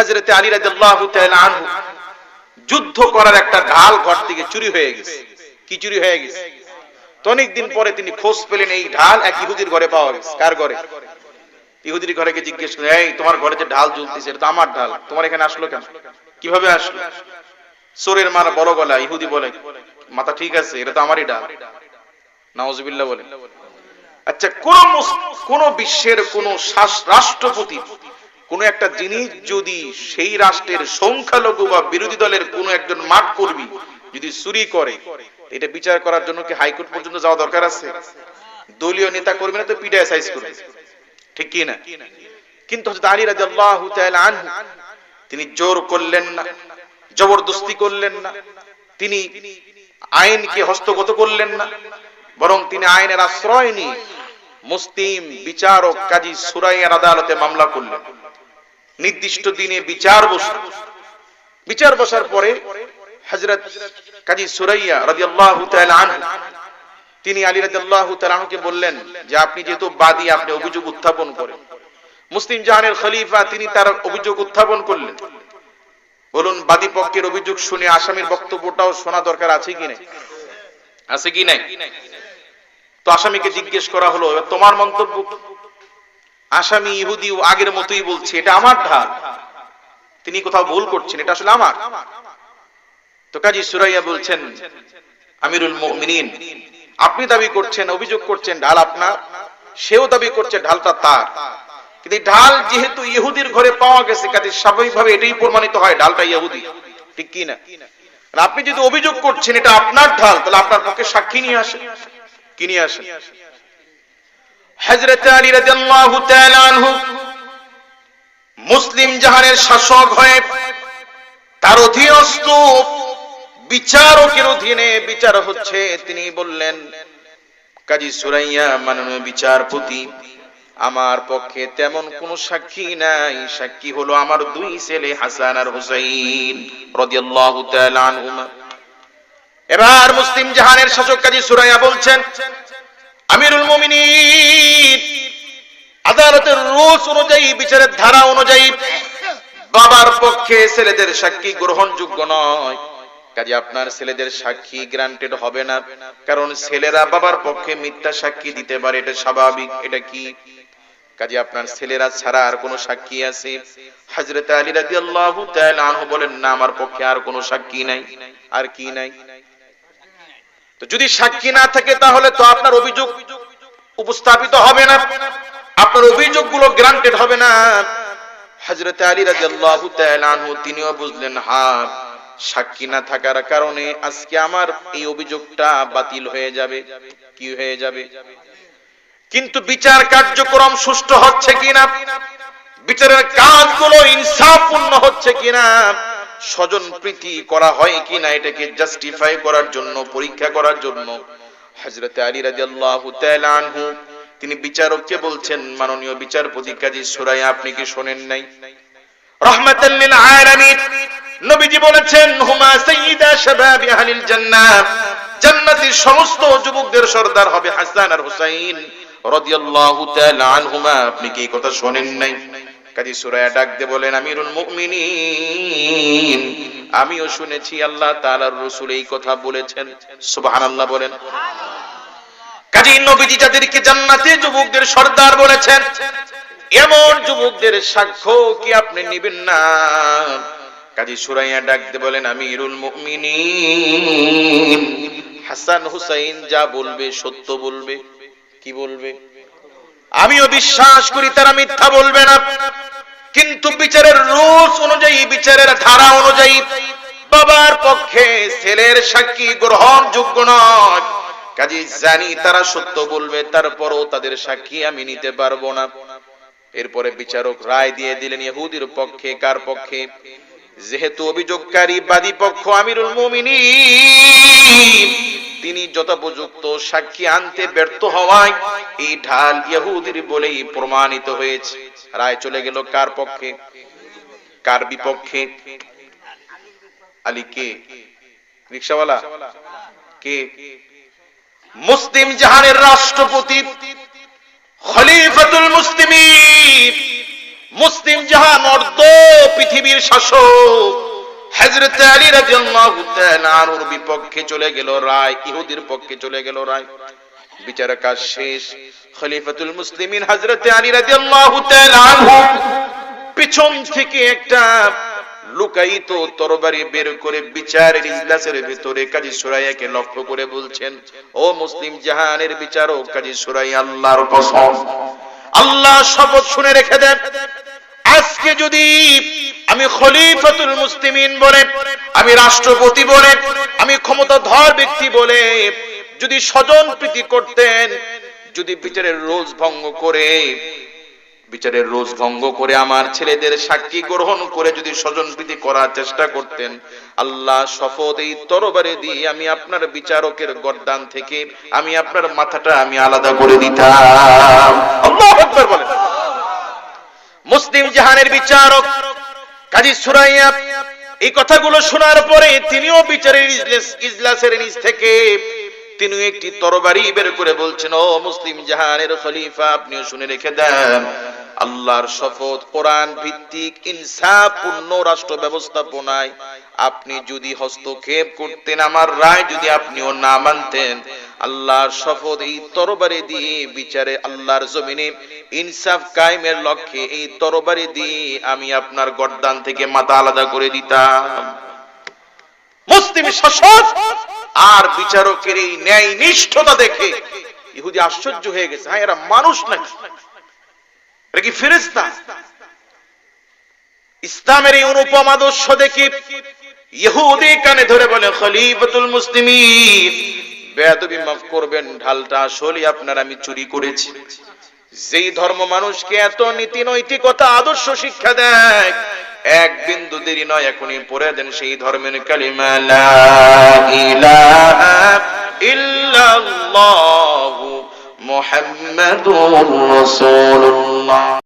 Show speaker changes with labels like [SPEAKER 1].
[SPEAKER 1] হজরতে আলী রাদিয়াল্লাহু আনহু যুদ্ধ করার একটা ঢাল ঘর থেকে চুরি হয়ে গেছে। কি চুরি হয়ে গেছে? তো অনেকদিন পরে তিনি খোঁজ পেলেন এই ঢাল এক ইহুদির ঘরে পাওয়া গেছে। কার ঘরে? ইহুদির ঘরে গিয়ে জিজ্ঞেস করে এই, তোমার ঘরে যে ঢাল ঝুলতেছে এটা আমার ঢাল। তোমার এখানে আসলো কেন? কীভাবে আসলো? চোরের মারা বড় গলা, ইহুদি বলে, মাথা ঠিক আছে, এটা তো আমারই ঢাল। নাউজুবিল্লাহ বলে আচ্ছা কোন বিশ্বের কোন রাষ্ট্রপতি কোন একটা জিনিস যদি সেই রাষ্ট্রের সংখ্যালঘু বা বিরোধী দলের কোন একজন মাঠ কর্মী যদি চুরি করে এটা বিচার করার জন্য কি হাইকোর্ট পর্যন্ত যাওয়া দরকার আছে? দলীয় নেতা কর্মীরা তো পিডিআই সাইজ করবে। ঠিক কি না? কিন্তু হযরত আলী রাদিয়াল্লাহু তাআলা আনহু, তিনি জোর করলেন না, জবরদস্তি করলেন না, তিনি আইনকে হস্তগত করলেন না, বরং তিনি আইনের আশ্রয় নিয়ে মুসলিম বিচারক কাজী সুরাইয়ার আদালতে মামলা করলেন। নির্দিষ্ট দিনে বিচার বসল বিচার বসার পরে হযরত কাজী সুরাইয়া তাআলা আনহু, তিনি আলী রাদিয়াল্লাহু তাআলা আনহুকে বললেন যে আপনি যেহেতু বাদী, আপনি অভিযোগ উত্থাপন করেন। মুসলিম জাহানের খলিফা, তিনি তার অভিযোগ উত্থাপন করলেন। বলুন, বাদী পক্ষের অভিযোগ শুনে আসামির বক্তব্যটাও শোনা দরকার আছে কি নাই? আছে কি নাই? তো আসামিকে জিজ্ঞেস করা হলো তোমার মন্তব্য? আসামি ইহুদি আগের মতোই বলছে, এটা আমার ঢাল তিনি কোথাও ভুল করছেন, এটা আসলে আমার। তো কাজী সুরাইয়া বলছেন, আমিরুল মুমিনিন, আপনি দাবি করছেন, অভিযোগ করছেন, ঢাল আপনার। সেও দাবি করছে, ঢালটা তার। কিন্তু ঢাল যেহেতু ইহুদির ঘরে পাওয়া গেছে, কাজে স্বাভাবিকভাবে এটাই প্রমাণিত হয়, ঢালটা ইহুদি। ঠিক কি না? আপনি যদি অভিযোগ করছেন, এটা আপনার ঢাল, তাহলে আপনার পক্ষে সাক্ষী নিয়ে আসেন। কি নিয়ে আসেন? হযরত আলী তাআলা আনহু মুসলিম জাহানের শাসক হয়ে তার অধীনস্থ বিচারকের অধীনে বিচার হচ্ছে। তিনি বললেন, কাজী সুরাইয়া মাননীয় বিচারপতি, আমার পক্ষে তেমন কোন সাক্ষী নাই। সাক্ষী হলো আমার দুই ছেলে হাসান আর হুসাইন রাদিয়াল্লাহু তাআলা আনহুমা। এবার মুসলিম জাহানের শাসক কাজী সুরাইয়া বলছেন আমিরুল মুমিনিন। আদালতের রুলস অনুযায়ী, বিচারের ধারা অনুযায়ী বাবার পক্ষে ছেলেদের সাক্ষী গ্রহণযোগ্য নয়। কাজে আপনার ছেলেদের সাক্ষী গ্রান্টেড হবে না। কারণ ছেলেরা বাবার পক্ষে মিথ্যা সাক্ষী দিতে পারে, এটা স্বাভাবিক। এটা কি? কাজে আপনার ছেলেরা ছাড়া আর কোনো সাক্ষী আছে? হযরত আলী তাআলা আনহু বলেন, না, আমার পক্ষে আর কোনো সাক্ষী নাই। আর কি নাই? তো যদি সাক্ষী না থাকে তাহলে তো আপনার অভিযোগ উপস্থাপিত হবে না। আপনার অভিযোগগুলো গ্রান্টেড হবে না। হযরত আলী রাদিয়াল্লাহু তাআলা তিনিও বুঝলেন হ্যাঁ সাক্ষী না থাকার কারণে আজকে আমার এই অভিযোগটা বাতিল হয়ে যাবে। কি হয়ে যাবে? কিন্তু বিচার কার্যক্রম সুষ্ঠু হচ্ছে কিনা? বিচারের কাজগুলো ইনসাফপূর্ণ হচ্ছে কিনা? স্বজন প্রীতি করা হয় কিনা এটাকে জাস্টিফাই করার জন্য, পরীক্ষা করার জন্য। হযরত আলী রাদিয়াল্লাহু তাআলা তিনি বিচারককে বলছেন, মাননীয় বিচারপতি কাজী সুরাইয়া, আপনি কি শোনেন নাই? যুবকদের সর্দার হবে আর হুসাইন। আপনি কি কথা শোনেন নাই? কাজী সুরায়া ডাক দিয়ে বলেন, আমিরুল মুমিনিন। আমিও শুনেছি আল্লাহ তাআলার রাসূল এই কথা বলেছেন। সুবহানাল্লাহ বলেন। কাজী নবীজি যাদেরকে জান্নাতে যুবকদের সর্দার বলেছেন, এমন যুবকদের সাক্ষ্য কি আপনি নেবেন না? কাজী সুরাইয়া ডাকতে বলেন, আমিরুল মুমিনিন। হাসান হুসাইন যা বলবে সত্য বলবে, কি বলবে? আমিও বিশ্বাস করি তারা মিথ্যা বলবে না। কিন্তু বিচারের রুলস অনুযায়ী, বিচারের ধারা অনুযায়ী, বাবার পক্ষে ছেলের সাক্ষী গ্রহণযোগ্য নয়। কাজে জানি তারা সত্য বলবে, তারপরও তাদের সাক্ষী আমি নিতে পারব না। এরপরে বিচারক রায় দিয়ে দিলেন ইহুদির পক্ষে, কার পক্ষে? যেহেতু অভিযোগকারী বাদী পক্ষ আমিরুল মুমিনিন। তিনি যথোপযুক্ত সাক্ষী আনতে ব্যর্থ হওয়ায় এই ঢাল ইহুদির বলেই প্রমাণিত হয়েছে। রায় চলে গেল কার পক্ষে? কার বিপক্ষে? আলী কে? রিক্সাওয়ালা? কে? মুসলিম জাহানের রাষ্ট্রপতি খলিফাতুল মুসলিমিন। মুসলিম জাহান অর্ধ পৃথিবীর শাসক। আলী রাদিয়াল্লাহু তাআলা আনহুর বিপক্ষে চলে গেল রায়, ইহুদির পক্ষে চলে গেল রায়। বিচার কাজ শেষ। খলিফাতুল মুসলিমিন হযরত আলী রাদিয়াল্লাহু তাআলা পিছন থেকে একটা তরবারি বের করে বিচারের ইজলাসের ভিতরে কাজী সুরাইয়াকে লক্ষ্য করে বলছেন, ও মুসলিম জাহানের বিচারক, কাজী সুরাইয়া, আল্লাহর কসম, আল্লাহ শপথ শুনে রেখে দেন। আজকে যদি আমি খলিফাতুল মুসলিমিন বলে, আমি রাষ্ট্রপতি বলে, আমি ক্ষমতাধর ব্যক্তি বলে, যদি স্বজন প্রীতি করতেন, যদি বিচারের রোজ ভঙ্গ করে, বিচারের রোজ ভঙ্গ করে আমার ছেলেদের সাক্ষী গ্রহণ করে যদি স্বজন প্রীতি করার চেষ্টা করতেন, আল্লাহ শপথ এই তরবারে দিয়ে আমি আপনার বিচারকের গর্দান থেকে, আমি আপনার মাথাটা আমি আলাদা করে দিতাম। আল্লাহু বলেন। মুসলিম জাহানের বিচারক কাজী সুরাইয়া, এই কথাগুলো শোনার পরে তিনিও বিচারের ইজলাসের নিচ থেকে তিনি একটি তরবারি বের করে বলছেন, ও মুসলিম জাহানের খলিফা, আপনিও শুনে রেখে দেন। আল্লাহর শপথ কোরআন ভিত্তিক ইনসাপূর্ণ রাষ্ট্র ব্যবস্থাপনায় আপনি যদি হস্তক্ষেপ করতেন আমার রায়, যদি আপনিও না মানতেন আল্লাহর শপথ এই তরবারি দিয়ে বিচারে আল্লাহর জমিনে ইনসাফ কায়েমের লক্ষ্যে এই তরবারি দিয়ে আমি আপনার গর্দান থেকে মাথা আলাদা করে দিতাম। মুসলিম শাসক আর বিচারকের এই ন্যায় নিষ্ঠতা দেখে ইহুদি আশ্চর্য হয়ে গেছে। হ্যাঁ এরা মানুষ নাকি? এরা কি ফেরেস্তা ইসলামের এই অনুপম আদর্শ দেখি ইহুদি কানে ধরে বলে, খলিফাতুল মুসলিমিন। বেয়াদবি করবেন, ঢালটা আসলে আপনার আমি চুরি করেছি। যেই ধর্ম মানুষকে এত নীতি নৈতিকতা, আদর্শ শিক্ষা দেয়, এক বিন্দু দেরি নয়, এখনই পড়ে দেন সেই ধর্মের কালিমা, লা ইলাহা ইল্লাল্লাহু মুহাম্মাদুর রাসূলুল্লাহ।